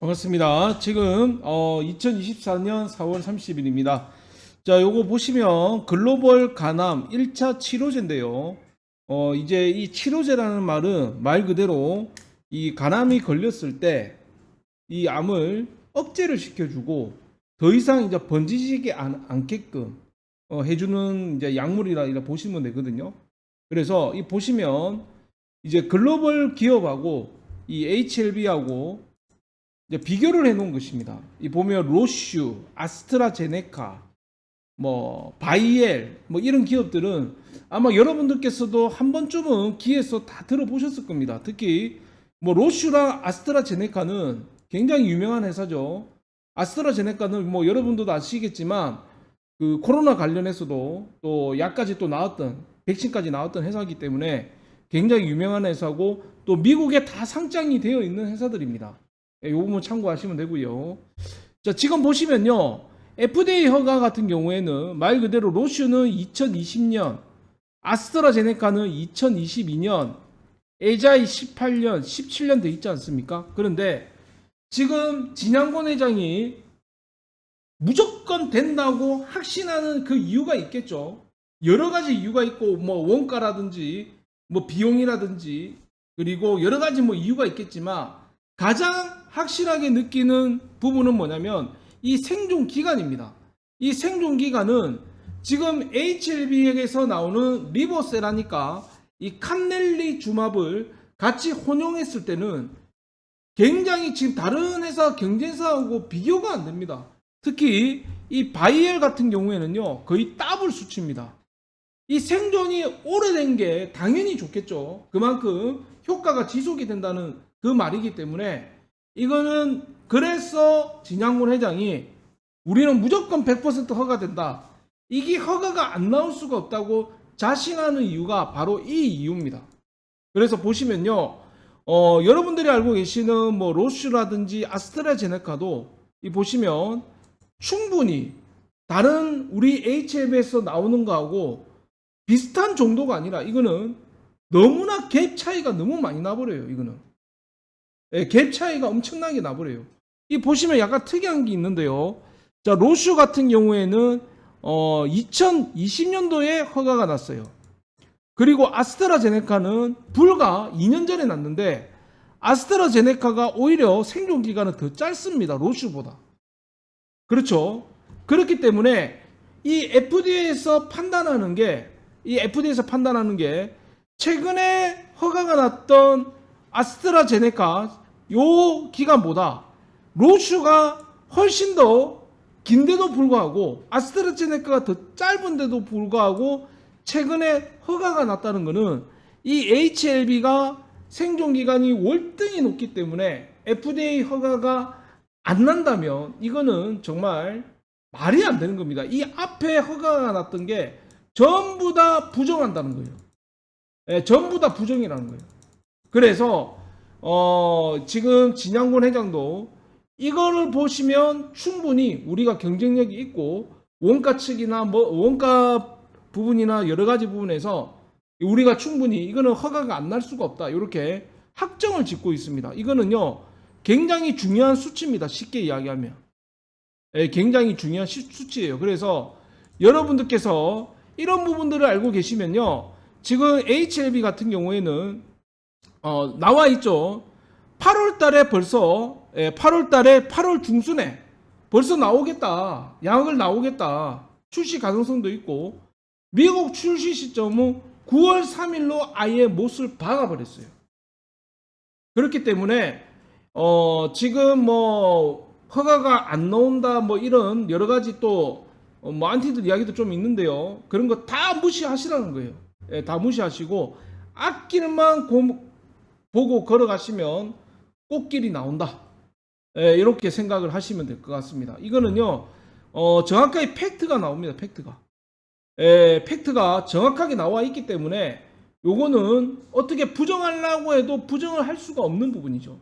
반갑습니다. 지금 어, 2024년 4월 30일입니다. 자, 요거 보시면 글로벌 간암 1차 치료제인데요. 어, 이제 이 치료제라는 말은 말 그대로 이 간암이 걸렸을 때 이 암을 억제를 시켜주고 더 이상 이제 번지지 않, 않게끔 어, 해주는 이제 약물이라 이라 보시면 되거든요. 그래서 이 보시면 이제 글로벌 기업하고 이 HLB하고 비교를 해 놓은 것입니다. 이 보면 로슈, 아스트라제네카, 뭐 바이엘 뭐 이런 기업들은 아마 여러분들께서도 한 번쯤은 귀에서 다 들어보셨을 겁니다. 특히 뭐 로슈랑 아스트라제네카는 굉장히 유명한 회사죠. 아스트라제네카는 뭐 여러분들도 아시겠지만 그 코로나 관련해서도 또 약까지 또 나왔던 백신까지 나왔던 회사이기 때문에 굉장히 유명한 회사고 또 미국에 다 상장이 되어 있는 회사들입니다. 예, 요 부분 참고하시면 되고요. 자, 지금 보시면요. FDA 허가 같은 경우에는 말 그대로 로슈는 2020년, 아스트라제네카는 2022년, 에자이 18년, 17년 돼 있지 않습니까? 그런데 지금 진양권 회장이 무조건 된다고 확신하는 그 이유가 있겠죠. 여러 가지 이유가 있고 뭐 원가라든지 뭐 비용이라든지 그리고 여러 가지 뭐 이유가 있겠지만 가장 확실하게 느끼는 부분은 뭐냐면 이 생존 기간입니다. 이 생존 기간은 지금 HLB에게서 나오는 리보세라니까 이 칸넬리 주맙을 같이 혼용했을 때는 굉장히 지금 다른 회사 경쟁사하고 비교가 안 됩니다. 특히 이 바이엘 같은 경우에는요 거의 더블 수치입니다. 이 생존이 오래된 게 당연히 좋겠죠. 그만큼 효과가 지속이 된다는 그 말이기 때문에 이거는 그래서 진양군 회장이 우리는 무조건 100% 허가된다. 이게 허가가 안 나올 수가 없다고 자신하는 이유가 바로 이 이유입니다. 그래서 보시면요. 어, 여러분들이 알고 계시는 뭐 로슈라든지 아스트라제네카도 이 보시면 충분히 다른 우리 HM에서 나오는 거하고 비슷한 정도가 아니라 이거는 너무나 갭 차이가 너무 많이 나버려요. 이거는 예, 갭 차이가 엄청나게 나버려요. 이 보시면 약간 특이한 게 있는데요. 자 로슈 같은 경우에는 어, 2020년도에 허가가 났어요. 그리고 아스트라제네카는 불과 2년 전에 났는데 아스트라제네카가 오히려 생존 기간은 더 짧습니다. 로슈보다. 그렇죠. 그렇기 때문에 이 FDA에서 판단하는 게 이 FDA에서 판단하는 게 최근에 허가가 났던 아스트라제네카 요 기간보다 로슈가 훨씬 더 긴데도 불구하고 아스트라제네카가 더 짧은데도 불구하고 최근에 허가가 났다는 것은 이 HLB가 생존 기간이 월등히 높기 때문에 FDA 허가가 안 난다면 이거는 정말 말이 안 되는 겁니다. 이 앞에 허가가 났던 게 전부 다 부정한다는 거예요. 예, 전부 다 부정이라는 거예요. 그래서 어, 지금 진양군 회장도 이거를 보시면 충분히 우리가 경쟁력이 있고 원가 측이나 뭐 원가 부분이나 여러 가지 부분에서 우리가 충분히 이거는 허가가 안 날 수가 없다. 이렇게 확정을 짓고 있습니다. 이거는요 굉장히 중요한 수치입니다. 쉽게 이야기하면 예, 굉장히 중요한 시- 수치예요. 그래서 여러분들께서 이런 부분들을 알고 계시면요 지금 HLB 같은 경우에는 어, 나와 있죠. 8월 달에 벌써, 예, 8월 달에 8월 중순에 벌써 나오겠다. 양을 나오겠다. 출시 가능성도 있고, 미국 출시 시점은 9월 3일로 아예 못을 박아버렸어요. 그렇기 때문에, 어, 지금 뭐, 허가가 안 나온다, 뭐 이런 여러 가지 또, 어, 뭐 안티들 이야기도 좀 있는데요. 그런 거 다 무시하시라는 거예요. 예, 다 무시하시고, 앞길만 고, 보고 걸어가시면 꽃길이 나온다. 예, 이렇게 생각을 하시면 될 것 같습니다. 이거는요, 어, 정확하게 팩트가 나옵니다. 팩트가. 예, 팩트가 정확하게 나와 있기 때문에 요거는 어떻게 부정하려고 해도 부정을 할 수가 없는 부분이죠.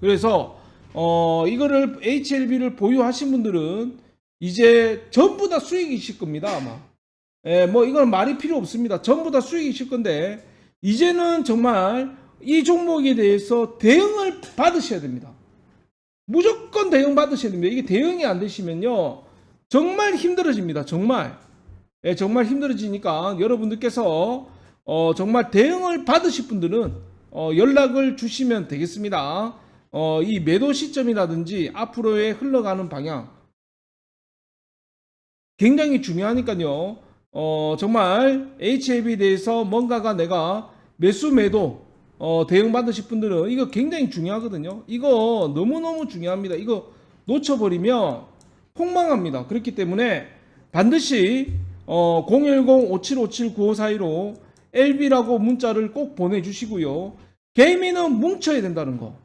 그래서 어, 이거를 HLB를 보유하신 분들은 이제 전부 다 수익이실 겁니다, 아마. 예, 뭐 이건 말이 필요 없습니다. 전부 다 수익이실 건데 이제는 정말 이 종목에 대해서 대응을 받으셔야 됩니다. 무조건 대응 받으셔야 됩니다. 이게 대응이 안 되시면요. 정말 힘들어집니다. 정말. 예, 정말 힘들어지니까 여러분들께서 어, 정말 대응을 받으실 분들은 어, 연락을 주시면 되겠습니다. 어, 이 매도 시점이라든지 앞으로의 흘러가는 방향 굉장히 중요하니까요. 어, 정말 HLB에 대해서 뭔가가 내가 매수 매도 어, 대응 받으실 분들은 이거 굉장히 중요하거든요. 이거 너무너무 중요합니다. 이거 놓쳐버리면 폭망합니다. 그렇기 때문에 반드시 어, 010-5757-9542로 LB라고 문자를 꼭 보내주시고요. 개미는 뭉쳐야 된다는 거.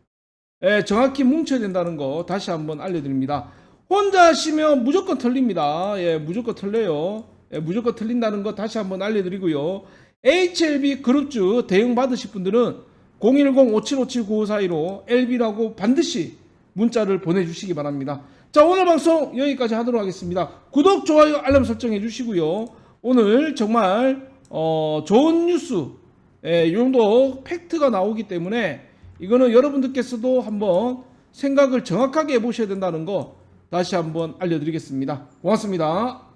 예, 정확히 뭉쳐야 된다는 거 다시 한번 알려드립니다. 혼자 하시면 무조건 틀립니다. 예, 무조건 틀려요. 예, 무조건 틀린다는 거 다시 한번 알려드리고요. HLB 그룹주 대응 받으실 분들은 010-5757-9542로 LB라고 반드시 문자를 보내주시기 바랍니다. 자, 오늘 방송 여기까지 하도록 하겠습니다. 구독, 좋아요, 알람 설정해 주시고요. 오늘 정말 어, 좋은 뉴스, 예, 이 정도 팩트가 나오기 때문에 이거는 여러분들께서도 한번 생각을 정확하게 해보셔야 된다는 거 다시 한번 알려드리겠습니다. 고맙습니다.